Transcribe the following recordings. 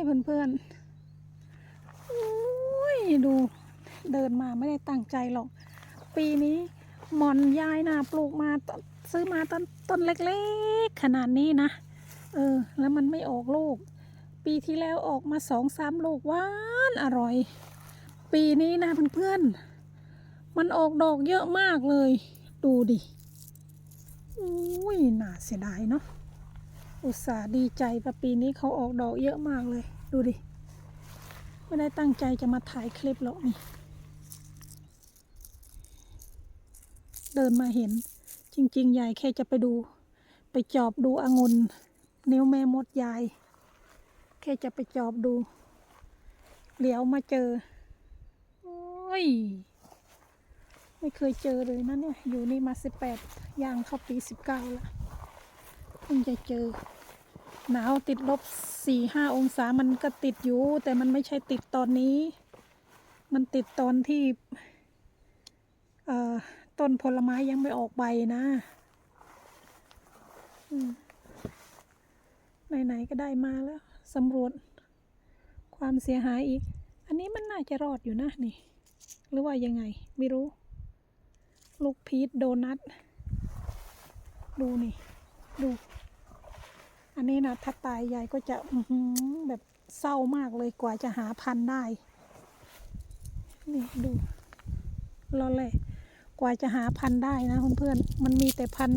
ยเพื่อนๆโอ้ยดูเดินมาไม่ได้ตั้งใจหรอก ปีนี้หมอนยายนะปลูกมาซื้อมาต้นต้นเล็กๆ ขนาดนี้นะ เออ แล้วมันไม่ออกลูก ปีที่แล้วออกมาสองสามลูกหวานอร่อย ปีนี้นะเพื่อนๆ มันออกดอกเยอะมากเลย ดูดิอุ้ยน่าเสียดายเนาะ อุตส่าห์ดีใจว่ปีนี้เขาออกดอกเยอะมากเลย ดูดิ ไม่ได้ตั้งใจจะมาถ่ายคลิปหรอกนี่ เดินมาเห็น จริงๆยายแค่จะไปดู ไปจอบดูองุ่นนิ้วแม่มดยาย แค่จะไปจอบดูเหลียวมาเจอ โอ้ย ไม่เคยเจอเลยนะเนี่ย อยู่นี่มาสิบแปดย่างเข้าปีสิบเก้าแล้ว พิ่งจะเจอ หนาวติดลบสี่ห้าองศามันก็ติดอยู่ แต่มันไม่ใช่ติดตอนนี้ มันติดตอนที่เอ่อต้นผลไม้ยังไม่ออกใบนะไหนๆก็ได้มาแล้วสำรวจความเสียหายอีก อันนี้มันน่าจะรอดอยู่นะนี่ หรือว่ายังไง ไม่รู้ ลูกพีชโดนัท ดูนี่ ดู อันนี้นะถ้าตายยายก็จะแบบเศร้ามากเลยกว่าจะหาพันได้ นี่ดูรอเลยกว่าจะหาพันได้นะเพื่อนๆมันมีแต่พัน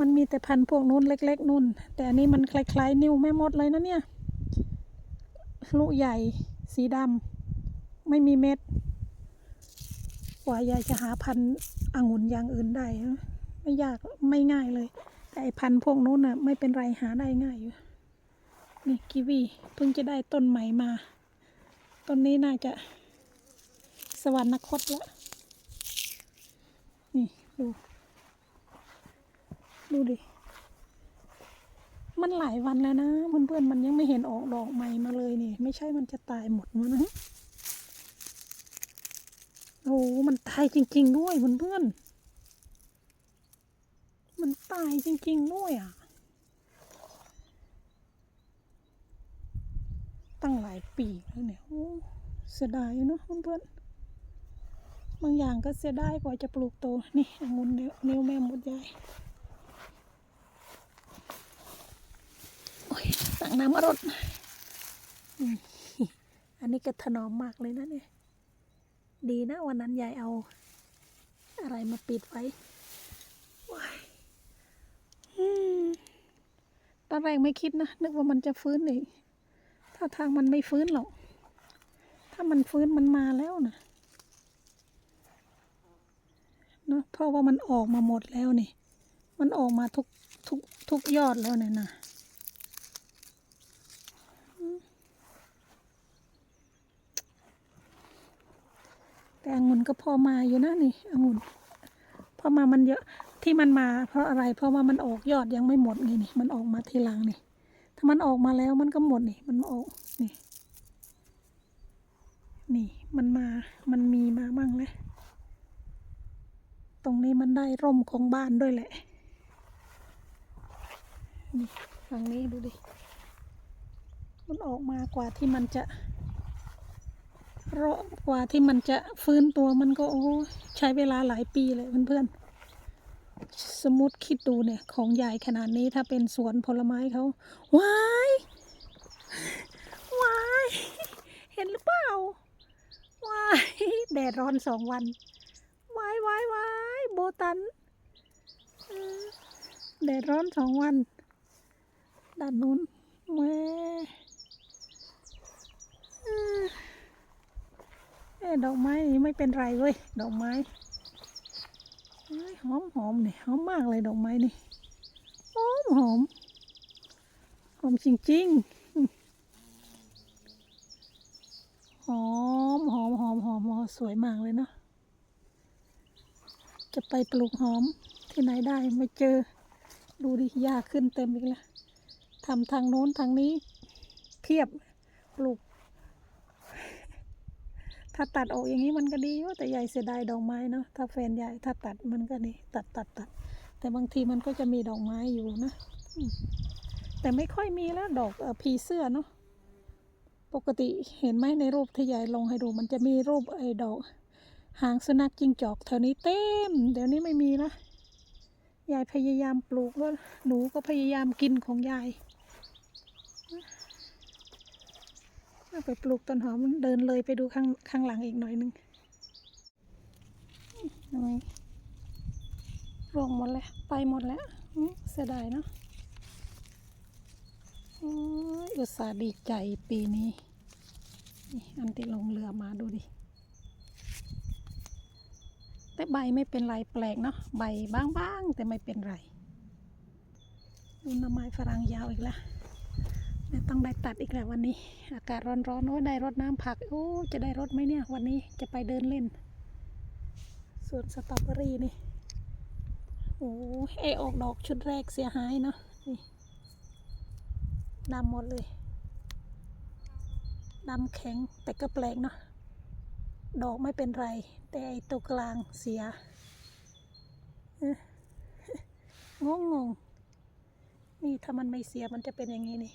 มันมีแต่พันพวกนู้นเล็ก ๆนู่น แต่อันนี้มันคล้ายๆ นิ้วแม่มดเลยนะเนี่ยลูกใหญ่สีดำไม่มีเม็ดกว่ายายจะหาพันธุ์องุ่นอย่างอื่นได้นะ ไม่ยากไม่ง่ายเลย แต่พันธุ์พวกนู้นน่ะไม่เป็นไรหาได้ง่ายอยู่ นี่กีวีเพิ่งจะได้ต้นใหม่มา ต้นนี้น่าจะ สวรรคตแล้ว นี่ดู ดูดิ มันหลายวันแล้วนะเพื่อนๆมันยังไม่เห็นออกดอกใหม่มาเลยนี่ ไม่ใช่มันจะตายหมดมั้งนะโอ้มันตายจริง ๆ ด้วยเพื่อนๆ มันตายจริงๆด้วยอะ ตั้งหลายปีแล้วเนี่ย โอ้ เสียดายเนาะเพื่อนๆ บางอย่างก็เสียดายกว่าจะปลูกโต นี่องุ่นนิ้วนิ้วแม่มดใหญ่โอ้ย สั่งน้ำอรดอืมอันนี้ก็ถนอมมากเลยนะเนี่ย ดีนะวันนั้นยายเอา อะไรมาปิดไว้ายอืม ตอนแรกไม่คิดนะ นึกว่ามันจะฟื้นอีกถ้าทางมันไม่ฟื้นหรอก ถ้ามันฟื้นมันมาแล้วนะเนาะเพราะว่ามันออกมาหมดแล้วนี่ มันออกมาทุกทุกทุกยอดแล้วเนี่ยนะแต่องุ่นก็พอมาอยู่นะนี่องุ่นพอมามันเยอะ ที่มันมาเพราะอะไร เพราะว่ามันออกยอดยังไม่หมดไงนี่มันออกมาทีหลังนี่ ถ้ามันออกมาแล้วมันก็หมดนี่ มันออกนี่ นี่มันมา มันมีมามั่งเลยตรงนี้มันได้ร่มของบ้านด้วยแหละ นี่ฝั่งนี้ดูดิ มันออกมากว่าที่มันจะรอกว่าที่มันจะฟื้นตัวมันก็โอ้ใช้เวลาหลายปีเลยเพื่อนๆ สมมติคิดดูเนี่ย ของใหญ่ขนาดนี้ถ้าเป็นสวนผลไม้เขาว้ายว้ายเห็นหรือเปล่าว้ายแดดร้อนสองวันว้ายว้ายว้ายโบตันแดดร้อนสองวันด้านนู้นแม่ดอกไม้ไม่เป็นไรเว้ย ดอกไม้ ยหอมหอมเนี่ยหอมมากเลยดอกไม้นี่หอมหอมหอมจริงๆหอมหอมหอมหอมหอมสวยมากเลยเนาะจะไปปลูกหอมที่ไหนได้ไม่เจอ ดูดิหญ้าขึ้นเต็มอีกแล้วทำทางโน้นทางนี้เพียบปลูก ถ้าตัดออกอย่างนี้มันก็ดีอยู่แต่ใหญ่เสียดายดอกไม้เนาะถ้าแฟนใหญ่ถ้าตัดมันก็ดีตัดตัดตัด แต่บางทีมันก็จะมีดอกไม้อยู่นะแต่ไม่ค่อยมีแล้วดอกอผีเสื้อเนาะปกติเห็นไหมในรูปที่ยายลงให้ดู มันจะมีรูปไอ้ดอก หางสุนัขจิงจอกแถวนี้เต็ม เดี๋ยวนี้ไม่มีละยายพยายามปลูกแล้วหนูก็พยายามกินของยายเอา ไปปลูกต้นหอมเดินเลยไปดูข้างข้างหลังอีกหน่อยหนึงทำไมร่วงหมดแล้ว ไปหมดแล้วเสียดายเนาะอุตส่าห์ดีใจปีนี้นี่อันที่ลงเรือมาดูดิ แต่ใบไม่เป็นไรแปลกเนาะใบบางๆแต่ไม่เป็นไรดูหน้ำไม้ฝรั่งยาวอีกแล้ว ต้องได้ตัดอีกแล้ววันนี้ อากาศร้อนๆโอ้ได้รดน้ำผักโอ้จะได้รดไหมเนี่ยวันนี้จะไปเดินเล่นสวนสตรอเบอรี่นี่โอ้เอออกดอกชุดแรกเสียหายเนาะนี่ดำหมดเลยดำแข็งแต่ก็แปลกเนาะดอกไม่เป็นไร แต่ไอตัวกลางเสียเอ๊ะงงงงนี่ถ้ามันไม่เสียมันจะเป็นอย่างนี้นี่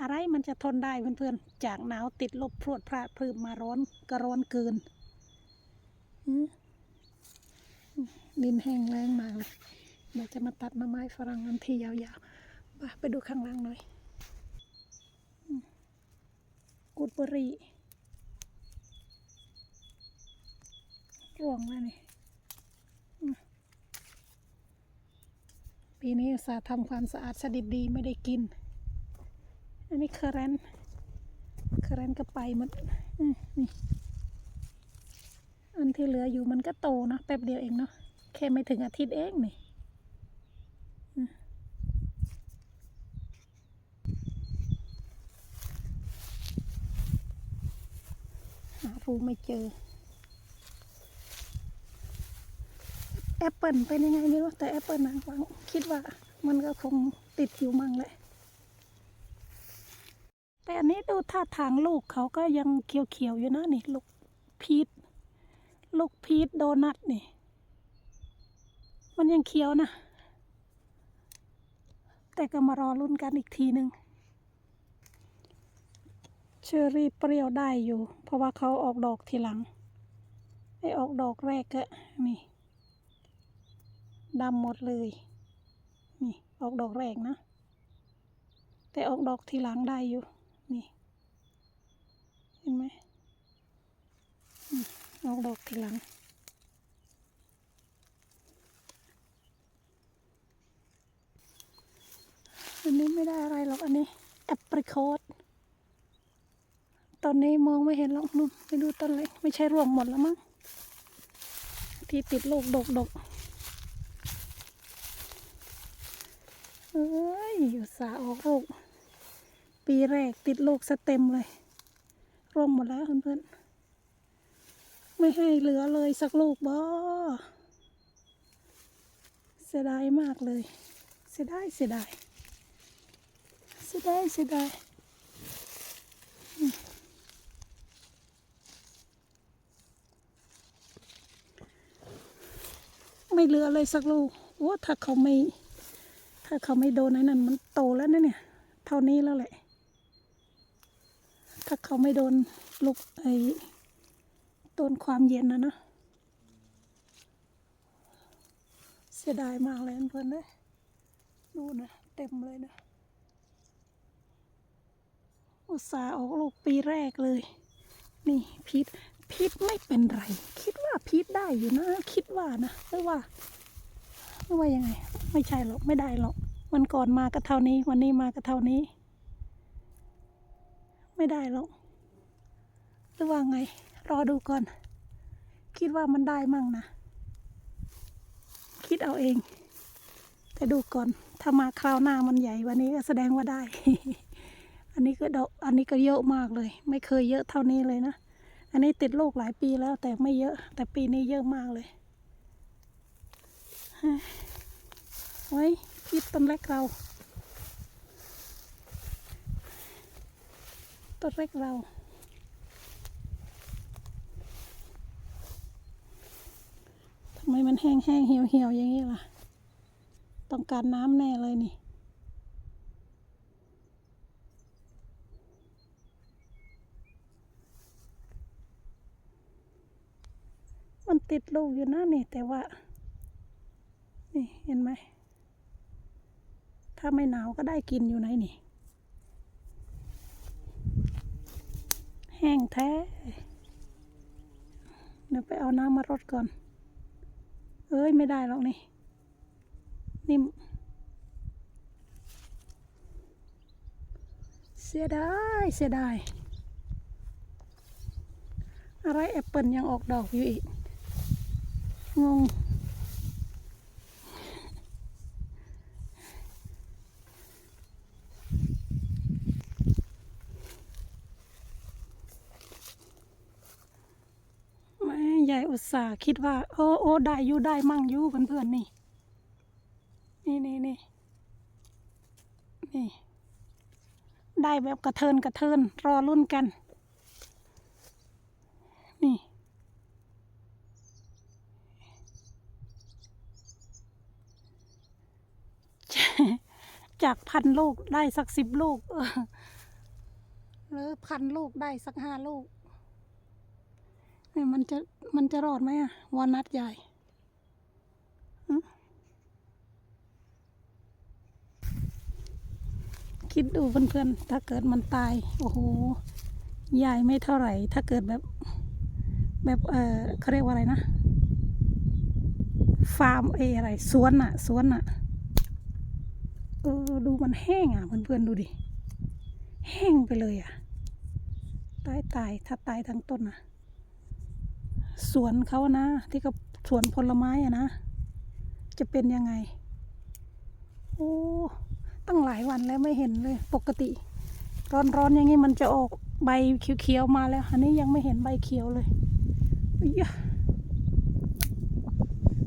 อะไรมันจะทนได้เพื่อนๆ จากหนาวติดลบพรวดพราดพรึมมาร้อนก็ร้อนเกินดินแห้งแรงมากเลยเดี๋ยวจะมาตัดมาไม้ฝรั่งอันที่ยาวๆไปไปดูข้างล่างหน่อยกูดบอรี่ร่วงแล้วนี่อืม ปีนี้อุตสาห์ทำความสะอาดสดิบดีไม่ได้กิน อันนี้เคอร์เรนต์เคร์เรนก็ไปหมดอืมนี่อันที่เหลืออยู่มันก็โตนะแป๊บเดียวเองเนาะแค่ไม่ถึงอาทิตย์เองนี่หารูไม่เจอ แอปเปิลเป็นยังไงไม่รู้แต่แอปเปิลนะฟังคิดว่ามันก็คงติดอยู่มั่งแหละแต่อันนี้ดูท่าทางลูกเขาก็ยังเขียวๆอยู่นะนี่ลูกพีชลูกพีชโดนัทนี่ มันยังเขียวนะ แต่ก็มารอรุ่นกันอีกทีหนึ่งเชอรี่เปรี้ยวได้อยู่ เพราะว่าเขาออกดอกทีหลังไอออกดอกแรกก็นี่ ดำหมดเลย นี่ออกดอกแรกนะ แต่ออกดอกทีหลังได้อยู่ นี่ เห็นไหมออกดอกทีหลัง อันนี้ไม่ได้อะไรหรอกอันนี้แอปริคอตตอนนี้มองไม่เห็นหรอกนู่นไปดูต้นเล็กไม่ใช่ร่วงหมดแล้วมั้งที่ติดลูกดกดก เอ้ยอยู่สาออกลูกปีแรกติดลูกสเต็มเลยร่วงหมดแล้วเพื่อนๆไม่ให้เหลือเลยสักลูกบ่เสียดายมากเลย เสียดายเสียดายเสียดายเสียดายไม่เหลือเลยสักลูกโอ้ถ้าเขาไม่ ถ้าเขาไม่โดนไอ้นั่นมันโตแล้วนะเนี่ย เท่านี้แล้วแหละ ถ้าเขาไม่โดนลูกไอ้โดนความเย็นนะนะเสียดายมากเลยเพื่อนเลยดูนะเต็มเลยนะ อุตส่าห์ออกลูกปีแรกเลย นี่พีทพีทไม่เป็นไร คิดว่าพีทได้อยู่นะ คิดว่านะหรือว่า หรือว่ายังไง ไม่ใช่หรอกไม่ได้หรอกวันก่อนมาก็เท่านี้ วันนี้มาก็เท่านี้ ไม่ได้หรอกหรือว่าไง รอดูก่อน คิดว่ามันได้มั่งนะ คิดเอาเอง แต่ดูก่อน ถ้ามาคราวหน้ามันใหญ่วันนี้ก็แสดงว่าได้ อันนี้ก็ดอกอันนี้ก็เยอะมากเลย ไม่เคยเยอะเท่านี้เลยนะ อันนี้ติดลูกหลายปีแล้วแต่ไม่เยอะ แต่ปีนี้เยอะมากเลย ไว้พิดต้นเล็กเรา ต้นเล็กเราทำไมมันแห้งแห้งเหี่ยวเหี่ยวอย่างนี้ล่ะ ต้องการน้ำแน่เลยนี่มันติดลูกอยู่นะนี่แต่ว่า นี่เห็นไหม ถ้าไม่หนาวก็ได้กินอยู่ไหนนี่ แห้งแท้ เดี๋ยวไปเอาน้ำมารดก่อน เอ้ยไม่ได้หรอกนี่ นิ่ม เสียดาย เสียดาย อะไรแอปเปิลยังออกดอกอยู่อีก งง แม่ยายอุต สาคิดว่า โอ้โอ้ได้อยู่ได้มั่งอยู่เพื่อนๆนี่ นี่นี่นี่นี่ ได้แบบกระเทินกระเทิน รอรุ่นกัน นี่ จากพันลูกได้สักสิบลูกเออหรือพันลูกได้สักห้าลูก เนี่ยมันจะมันจะรอดไหมอะวอลนัทใหญ่คิดดูเพื่อนๆ ถ้าเกิดมันตาย โอ้โห ใหญ่ไม่เท่าไหร่ ถ้าเกิดแบบ แบบ เออเขาเรียกว่าอะไรนะ ฟาร์มเออะไร สวนอะสวนอะเออ ดูมันแห้งอะเพื่อนๆ ดูดิ แห้งไปเลยอะตายตาย ถ้าตายทั้งต้นอะ สวนเขานะ ที่เขาสวนผลไม้อะนะ จะเป็นยังไง โอ้ตั้งหลายวันแล้วไม่เห็นเลย ปกติ ร้อนๆอย่างนี้มันจะออกใบเขียวๆมาแล้ว อันนี้ยังไม่เห็นใบเขียวเลยอุ๊ย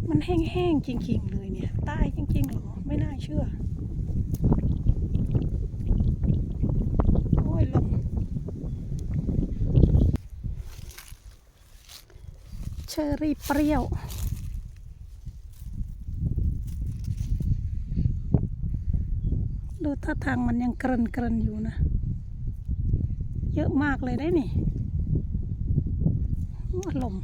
มันแห้งๆจริง ๆ เลยเนี่ย ตายจริงๆเหรอ ไม่น่าเชื่อ โอ้ยลม เชอรี่เปรี้ยว ดูท่าทางมันยังเกรนเกรนอยู่นะ เยอะมากเลยได้นี่อารมณ์